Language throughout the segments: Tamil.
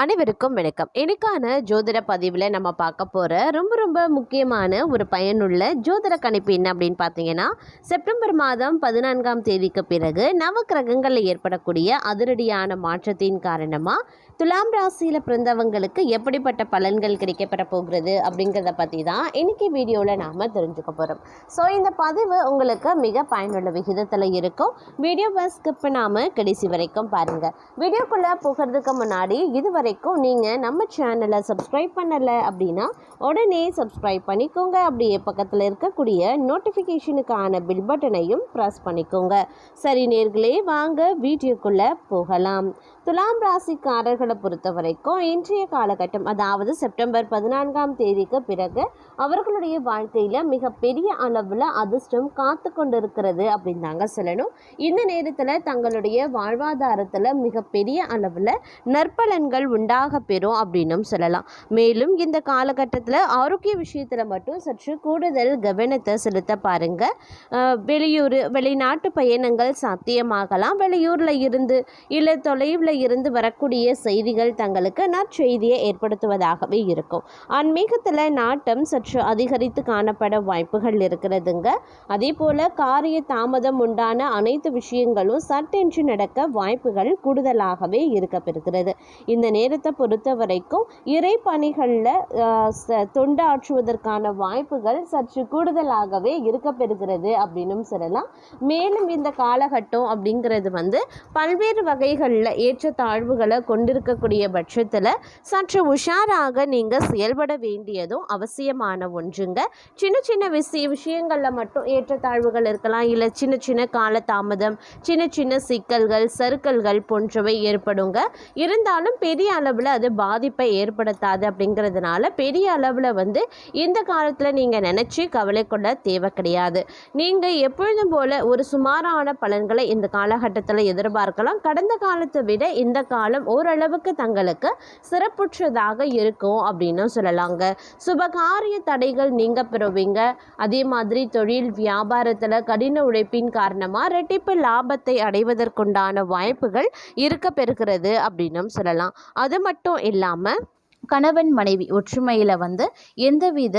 அனைவருக்கும் வணக்கம். இன்னைக்கான ஜோதிட பதிவில் நம்ம பார்க்க போகிற ரொம்ப ரொம்ப முக்கியமான ஒரு பயனுள்ள ஜோதிட கணிப்பு என்ன அப்படின்னு பார்த்தீங்கன்னா செப்டம்பர் மாதம் பதினான்காம் தேதிக்கு பிறகு நவக்கிரகங்களில் ஏற்படக்கூடிய அதிரடியான மாற்றத்தின் காரணமாக துலாம் ராசியில் பிறந்தவங்களுக்கு எப்படிப்பட்ட பலன்கள் கிடைக்கப்பெற போகிறது அப்படிங்கிறத பற்றி தான் இன்றைக்கி வீடியோவில் நாம் தெரிஞ்சுக்க போகிறோம் ஸோ இந்த பதிவு உங்களுக்கு மிக பயனுள்ள விகிதத்தில் இருக்கும். வீடியோவை ஸ்கிப் பண்ணாமல் கடைசி வரைக்கும் பாருங்கள் வீடியோக்குள்ளே போகிறதுக்கு முன்னாடி இது வரைக்கும் நீங்கள் நம்ம சேனலை சப்ஸ்கிரைப் பண்ணலை அப்படின்னா உடனே சப்ஸ்கிரைப் பண்ணிக்கோங்க. அப்படியே பக்கத்தில் இருக்கக்கூடிய நோட்டிஃபிகேஷனுக்கான பில் பட்டனையும் ப்ரெஸ் பண்ணிக்கோங்க. சரி நேர்களே வாங்க வீடியோக்குள்ளே போகலாம். துலாம் ராசிக்காரர்களை பொறுத்த வரைக்கும் இன்றைய காலகட்டம் அதாவது செப்டம்பர் பதினான்காம் தேதிக்கு பிறகு அவர்களுடைய வாழ்க்கையில் மிகப்பெரிய அளவில் அதிர்ஷ்டம் காத்து கொண்டிருக்கிறது அப்படின்னு தாங்க சொல்லணும். இந்த நேரத்தில் தங்களுடைய வாழ்வாதாரத்தில் மிகப்பெரிய அளவில் நற்பலன்கள் உண்டாக பெறும் அப்படின்னும் சொல்லலாம். மேலும் இந்த காலகட்டத்தில் ஆரோக்கிய விஷயத்தில் மட்டும் சற்று கூடுதல் கவனத்தை செலுத்த பாருங்க. வெளியூர் வெளிநாட்டு பயணங்கள் சாத்தியமாகலாம். வெளியூரில் இருந்து இல்லை தொலைவில் இருந்து வரக்கூடிய செய்திகள் தங்களுக்கு நற்செய்தியை ஏற்படுத்துவதாகவே இருக்கும். ஆன்மீகத்தில் நாட்டம் சற்று அதிகரித்து காணப்பட வாய்ப்புகள் இருக்கிறதுங்க. அதே போல் காரிய தாமதம் உண்டான அனைத்து விஷயங்களும் சட்டென்று நடக்க வாய்ப்புகள் கூடுதலாகவே இருக்கப்பெறுகிறது. இந்த நேரத்தை பொறுத்த வரைக்கும் இறை பணிகளில் தொண்டாற்றுவதற்கான வாய்ப்புகள் சற்று கூடுதலாகவே இருக்கப்பெறுகிறது அப்படின்னும் சொல்லலாம். மேலும் இந்த காலகட்டம் அப்படிங்கிறது வந்து பல்வேறு வகைகளில் தாழ்வுகளை கொண்டிருக்கக்கூடிய பட்சத்தில் சற்று உஷாராக நீங்கள் செயல்பட வேண்டியதும் அவசியமான ஒன்றுங்க. சின்ன சின்ன விஷய விஷயங்களில் மட்டும் ஏற்றத்தாழ்வுகள் இருக்கலாம். இல்லை சின்ன சின்ன காலதாமதம் சின்ன சின்ன சிக்கல்கள் சறுக்கல்கள் போன்றவை ஏற்படுங்க. இருந்தாலும் பெரிய அளவில் அது பாதிப்பை ஏற்படுத்தாது அப்படிங்கிறதுனால பெரிய அளவில் வந்து இந்த காலத்தில் நீங்கள் நினச்சி கவலை கொள்ள தேவை கிடையாது. நீங்கள் எப்பொழுதும் போல ஒரு சுமாரான பலன்களை இந்த காலகட்டத்தில் எதிர்பார்க்கலாம். கடந்த காலத்தை விட இந்த காலம் ஓரளவுக்கு தங்களுக்கு சிறப்புற்றதாக இருக்கும் அப்படின்னு சொல்லலாங்க. சுபகாரிய தடைகள் நீங்க பெறுவீங்க. அதே மாதிரி தொழில் வியாபாரத்தில் கடின உழைப்பின் காரணமாக ரெட்டிப்பு லாபத்தை அடைவதற்குண்டான வாய்ப்புகள் இருக்க பெறுகிறது அப்படின்னும் சொல்லலாம். அது மட்டும் இல்லாமல் கணவன் மனைவி ஒற்றுமையில் வந்து எந்தவித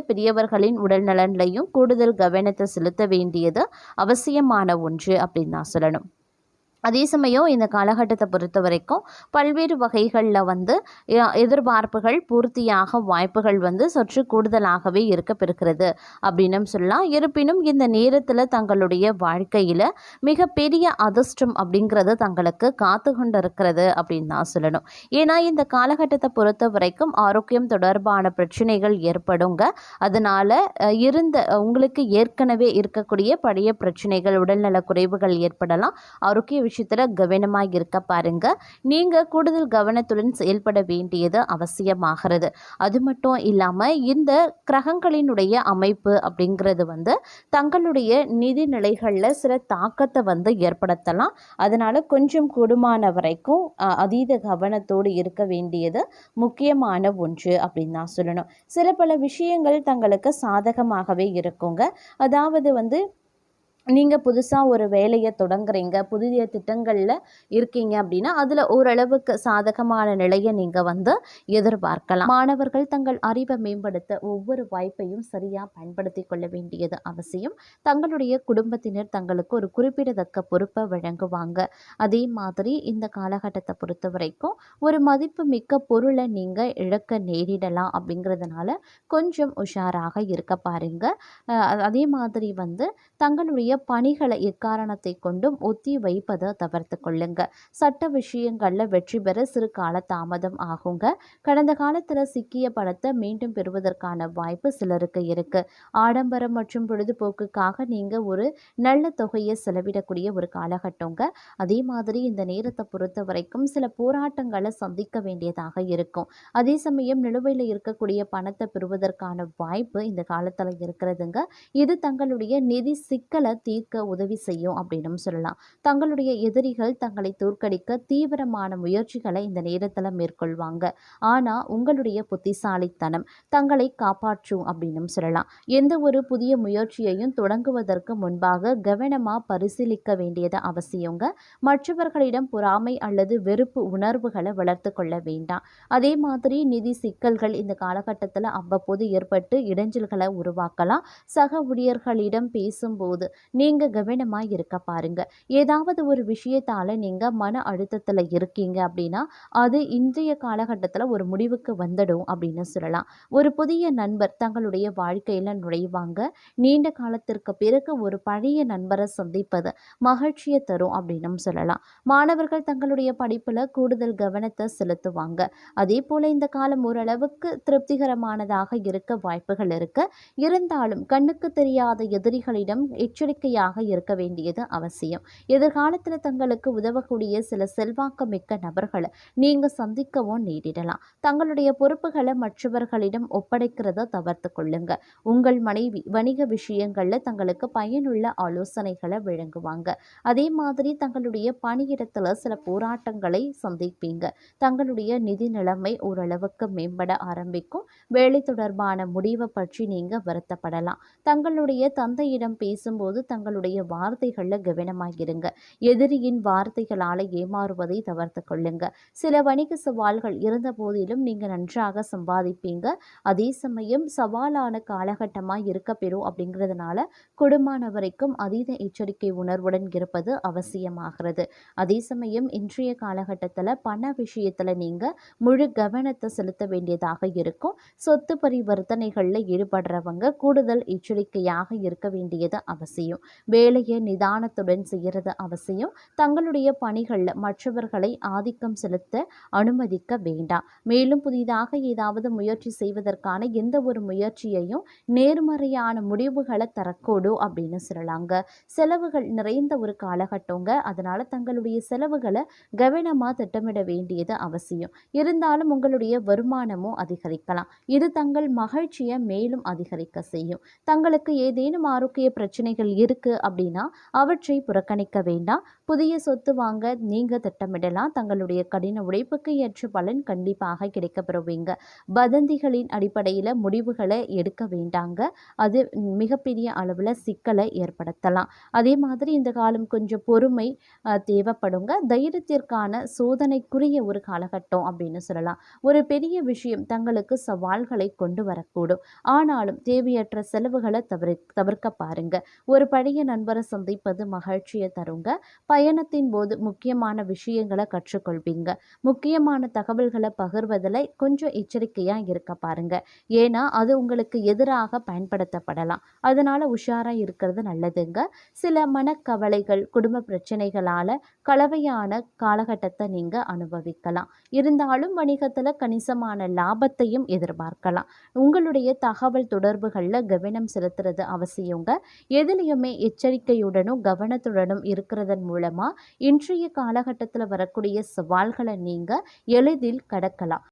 பெரியவர்களின் உடல் நலன்லையும் கூடுதல் கவனத்தை செலுத்த வேண்டியது அவசியமான ஒன்று அப்படின்னு தான் சொல்லணும். அதே சமயம் இந்த காலகட்டத்தை பொறுத்த வரைக்கும் பல்வேறு வகைகளில் வந்து எதிர்பார்ப்புகள் பூர்த்தியாக வாய்ப்புகள் வந்து சற்று கூடுதலாகவே இருக்கப்பெறுகிறது அப்படின்னு சொல்லலாம். இருப்பினும் இந்த நேரத்தில் தங்களுடைய வாழ்க்கையில் மிகப்பெரிய அதிர்ஷ்டம் அப்படிங்கிறது தங்களுக்கு காத்து கொண்டு இருக்கிறது அப்படின்னு தான் சொல்லணும். ஏன்னா இந்த காலகட்டத்தை பொறுத்த வரைக்கும் ஆரோக்கியம் தொடர்பான பிரச்சனைகள் ஏற்படுங்க. அதனால் இருந்த உங்களுக்கு ஏற்கனவே இருக்கக்கூடிய பழைய பிரச்சனைகள் உடல்நல குறைவுகள் ஏற்படலாம். ஆரோக்கிய விஷயத்தில் கவனமாக இருக்க பாருங்க. நீங்கள் கூடுதல் கவனத்துடன் செயல்பட வேண்டியது அவசியமாகிறது. அது மட்டும் இல்லாமல் இந்த கிரகங்களினுடைய அமைப்பு அப்படிங்கிறது வந்து தங்களுடைய நிதி நிலைகளில் சில தாக்கத்தை வந்து ஏற்படுத்தலாம். அதனால் கொஞ்சம் கூடுமான வரைக்கும் அதீத கவனத்தோடு இருக்க வேண்டியது முக்கியமான ஒன்று அப்படின்னு தான் சொல்லணும். சில பல விஷயங்கள் தங்களுக்கு சாதகமாகவே இருக்குங்க. அதாவது வந்து நீங்கள் புதுசாக ஒரு வேலையை தொடங்குறீங்க புதிய திட்டங்களில் இருக்கீங்க அப்படின்னா அதில் ஓரளவுக்கு சாதகமான நிலையை நீங்கள் வந்து எதிர்பார்க்கலாம். மாணவர்கள் தங்கள் அறிவை மேம்படுத்த ஒவ்வொரு வாய்ப்பையும் சரியாக பயன்படுத்தி கொள்ள வேண்டியது அவசியம். தங்களுடைய குடும்பத்தினர் தங்களுக்கு ஒரு குறிப்பிடத்தக்க பொறுப்பை வழங்குவாங்க. அதே மாதிரி இந்த காலகட்டத்தை பொறுத்த வரைக்கும் ஒரு மதிப்பு மிக்க பொருளை நீங்கள் இழக்க நேரிடலாம் அப்படிங்கிறதுனால கொஞ்சம் உஷாராக இருக்க பாருங்க. அதே மாதிரி வந்து தங்களுடைய பணிகளை எக்காரணத்தை கொண்டும் ஒத்தி வைப்பதை தவிர்த்து கொள்ளுங்க. சட்ட விஷயங்களில் வெற்றி பெற சிறு கால தாமதம் ஆகுங்க. கடந்த காலத்தில் சிக்கிய பணத்தை மீண்டும் பெறுவதற்கான வாய்ப்பு சிலருக்கு இருக்கு. ஆடம்பரம் மற்றும் பொழுதுபோக்குக்காக நீங்கள் ஒரு நல்ல தொகையை செலவிடக்கூடிய ஒரு காலகட்டங்க. அதே மாதிரி இந்த நேரத்தை பொறுத்த வரைக்கும் சில போராட்டங்களை சந்திக்க வேண்டியதாக இருக்கும். அதே சமயம் நிலுவையில் இருக்கக்கூடிய பணத்தை பெறுவதற்கான வாய்ப்பு இந்த காலத்தில் இருக்கிறதுங்க. இது தங்களுடைய நிதி சிக்கலை தீர்க்க உதவி செய்யும் அப்படின்னு சொல்லலாம். தங்களுடைய எதிரிகள் தங்களை தோற்கடிக்க தீவிரமான முயற்சிகளை இந்த நேரத்தில் மேற்கொள்வாங்க. ஆனால் உங்களுடைய புத்திசாலித்தனம் தங்களை காப்பாற்றும் அப்படின்னு சொல்லலாம். எந்த ஒரு புதிய முயற்சியையும் தொடங்குவதற்கு முன்பாக கவனமாக பரிசீலிக்க வேண்டியது அவசியங்க. மற்றவர்களிடம் பொறாமை அல்லது வெறுப்பு உணர்வுகளை வளர்த்து கொள்ள வேண்டாம். அதே மாதிரி நிதி சிக்கல்கள் இந்த காலகட்டத்தில் அவ்வப்போது ஏற்பட்டு இடைஞ்சல்களை உருவாக்கலாம். சக ஊழியர்களிடம் பேசும்போது நீங்கள் கவனமாக இருக்க பாருங்க. ஏதாவது ஒரு விஷயத்தால் நீங்கள் மன அழுத்தத்தில் இருக்கீங்க அப்படின்னா அது இன்றைய காலகட்டத்தில் ஒரு முடிவுக்கு வந்துடும் அப்படின்னு சொல்லலாம். ஒரு புதிய நண்பர் தங்களுடைய வாழ்க்கையில் நுழைவாங்க. நீண்ட காலத்திற்கு பிறகு ஒரு பழைய நண்பரை சந்திப்பது மகிழ்ச்சியை தரும் அப்படின்னு சொல்லலாம். மாணவர்கள் தங்களுடைய படிப்பில் கூடுதல் கவனத்தை செலுத்துவாங்க. அதே போல் இந்த காலம் ஓரளவுக்கு திருப்திகரமானதாக இருக்க வாய்ப்புகள் இருக்கு. இருந்தாலும் கண்ணுக்கு தெரியாத எதிரிகளிடம் எச்சரிக்கை எச்சரிக்கையாக இருக்க வேண்டியது அவசியம். எதிர்காலத்தில் தங்களுக்கு உதவக்கூடிய சில செல்வாக்கு மிக்க நபர்களை நீங்கள் சந்திக்கவும் நேரிடலாம். தங்களுடைய பொறுப்புகளை மற்றவர்களிடம் ஒப்படைக்கிறத தவிர்த்து கொள்ளுங்க. உங்கள் மனைவி வணிக விஷயங்களில் தங்களுக்கு பயனுள்ள ஆலோசனைகளை வழங்குவாங்க. அதே மாதிரி தங்களுடைய பணியிடத்தில் சில போராட்டங்களை சந்திப்பீங்க. தங்களுடைய நிதி நிலைமை ஓரளவுக்கு மேம்பட ஆரம்பிக்கும். வேலை தொடர்பான முடிவை பற்றி நீங்கள் வருத்தப்படலாம். தங்களுடைய தந்தையிடம் பேசும்போது தங்களுடைய வார்த்தைகளில் கவனமாகிருங்க எதிரியின் வார்த்தைகளால் ஏமாறுவதை தவிர்த்து கொள்ளுங்க. சில வணிக சவால்கள் இருந்த போதிலும் நீங்கள் நன்றாக சம்பாதிப்பீங்க. அதே சமயம் சவாலான காலகட்டமாக இருக்க பெறும் அப்படிங்கிறதுனால குடும்பானவரைக்கும் அதீத எச்சரிக்கை உணர்வுடன் இருப்பது அவசியமாகிறது. அதே சமயம் இன்றைய காலகட்டத்தில் பண விஷயத்தில் நீங்கள் முழு கவனத்தை செலுத்த வேண்டியதாக இருக்கும். சொத்து பரிவர்த்தனைகளில் ஈடுபடுறவங்க கூடுதல் எச்சரிக்கையாக இருக்க வேண்டியது அவசியம். வேலையை நிதானத்துடன் செய்கிறது அவசியம். தங்களுடைய பணிகளில் மற்றவர்களை ஆதிக்கம் செலுத்த அனுமதிக்க வேண்டாம். மேலும் புதிதாக ஏதாவது முயற்சி செய்வதற்கான எந்த ஒரு முயற்சியையும் நேர்மறையான முடிவுகளை தரக்கூடும் அப்படின்னு சொல்லலாங்க. செலவுகள் நிறைந்த ஒரு காலகட்டங்க. அதனால தங்களுடைய செலவுகளை கவனமாக திட்டமிட வேண்டியது அவசியம். இருந்தாலும் உங்களுடைய வருமானமும் அதிகரிக்கலாம். இது தங்கள் மகிழ்ச்சியை மேலும் அதிகரிக்க செய்யும். தங்களுக்கு ஏதேனும் ஆரோக்கிய பிரச்சனைகள் இருக்கு அப்படின்னா அவற்றை புறக்கணிக்க வேண்டாம். புதிய சொத்து வாங்க நீங்க திட்டமிடலாம். தங்களுடைய கடின உழைப்புக்கு ஏற்ற பலன் கண்டிப்பாக கிடைக்கப்பெறுவீங்க. வதந்திகளின் அடிப்படையில் முடிவுகளை எடுக்க வேண்டாங்க. அது மிகப்பெரிய அளவில் சிக்கலை ஏற்படுத்தலாம். அதே மாதிரி இந்த காலம் கொஞ்சம் பொறுமை தேவைப்படுங்க. தைரியத்திற்கான சோதனைக்குரிய ஒரு காலகட்டம் அப்படின்னு சொல்லலாம். ஒரு பெரிய விஷயம் தங்களுக்கு சவால்களை கொண்டு வரக்கூடும். ஆனாலும் தேவையற்ற செலவுகளை தவிர தவிர்க்க பாருங்க. ஒரு பழைய நண்பரை சந்திப்பது மகிழ்ச்சியை தருங்க. பயணத்தின் போது முக்கியமான விஷயங்களை கற்றுக்கொள்வீங்க. முக்கியமான தகவல்களை பகிர்வதில் கொஞ்சம் எச்சரிக்கையாக இருக்க பாருங்க. ஏன்னா அது உங்களுக்கு எதிராக பயன்படுத்தப்படலாம். அதனால உஷாராக இருக்கிறது நல்லதுங்க. சில மனக்கவலைகள் குடும்ப பிரச்சனைகளால கலவையான காலகட்டத்தை நீங்கள் அனுபவிக்கலாம். இருந்தாலும் வணிகத்தில் கணிசமான லாபத்தையும் எதிர்பார்க்கலாம். உங்களுடைய தகவல் தொடர்புகளில் கவனம் செலுத்துறது அவசியங்க. எதுலேயுமே எச்சரிக்கையுடனும் கவனத்துடனும் இருக்கிறதன் மூலமா இன்றைய காலகட்டத்தில் வரக்கூடிய சவால்களை நீங்க எளிதில் கடக்கலாம்.